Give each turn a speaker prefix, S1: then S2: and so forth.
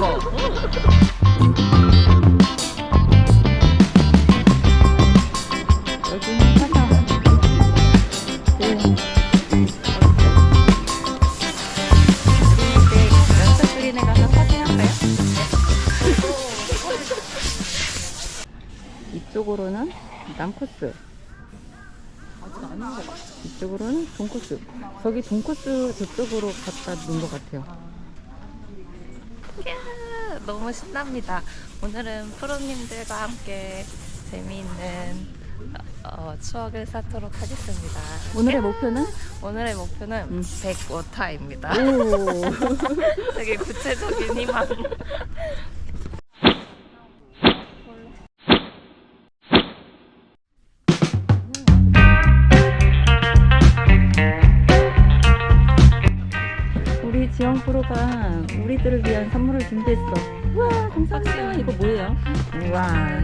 S1: 화장. 네. 이쪽으로는 남코스. 이쪽으로는 동코스. 저기 동코스 저쪽으로 갔다 놓은 것 같아요.
S2: 이야, 너무 신납니다. 오늘은 프로님들과 함께 재미있는 어, 추억을 쌓도록 하겠습니다.
S1: 오늘의 목표는?
S2: 오늘의 목표는
S1: 음.
S2: 100워타입니다.
S1: 오.
S2: 되게 구체적인 희망.
S1: 지영 프로가 우리들을 위한 선물을 준비했어. 우와, 감사합니다. 이거 뭐예요? 우와,